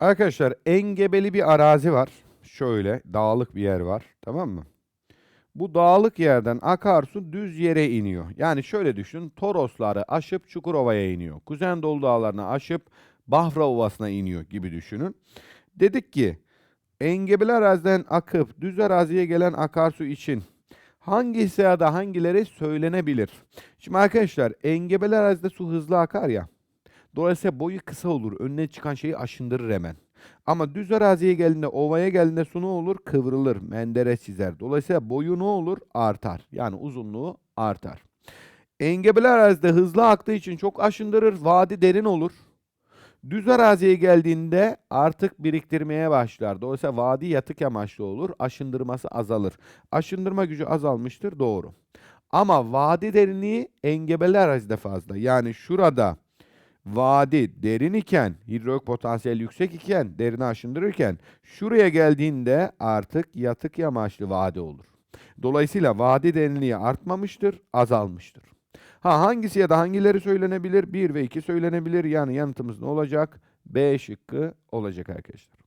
Arkadaşlar engebeli bir arazi var. Şöyle dağlık bir yer var. Tamam mı? Bu dağlık yerden akarsu düz yere iniyor. Yani şöyle düşün. Torosları aşıp Çukurova'ya iniyor. Kuzeydoğu dağlarını aşıp Bahra Ovası'na iniyor gibi düşünün. Dedik ki engebeli araziden akıp düz araziye gelen akarsu için hangisi ya da hangileri söylenebilir? Şimdi arkadaşlar engebeli arazide su hızlı akar ya. Dolayısıyla boyu kısa olur. Önüne çıkan şeyi aşındırır hemen. Ama düz araziye geldiğinde, ovaya geldiğinde su ne olur? Kıvrılır, menderes çizer. Dolayısıyla boyu ne olur? Artar. Yani uzunluğu artar. Engebeli arazide hızlı aktığı için çok aşındırır. Vadi derin olur. Düz araziye geldiğinde artık biriktirmeye başlar. Dolayısıyla vadi yatık amaçlı olur. Aşındırması azalır. Aşındırma gücü azalmıştır. Doğru. Ama vadi derinliği engebeli arazide fazla. Yani şurada vadi derin iken, hidrolik potansiyel yüksek iken, derini aşındırırken şuraya geldiğinde artık yatık yamaçlı vadi olur. Dolayısıyla vadi derinliği artmamıştır, azalmıştır. Ha hangisi ya da hangileri söylenebilir? 1 ve 2 söylenebilir. Yani yanıtımız ne olacak? B şıkkı olacak arkadaşlar.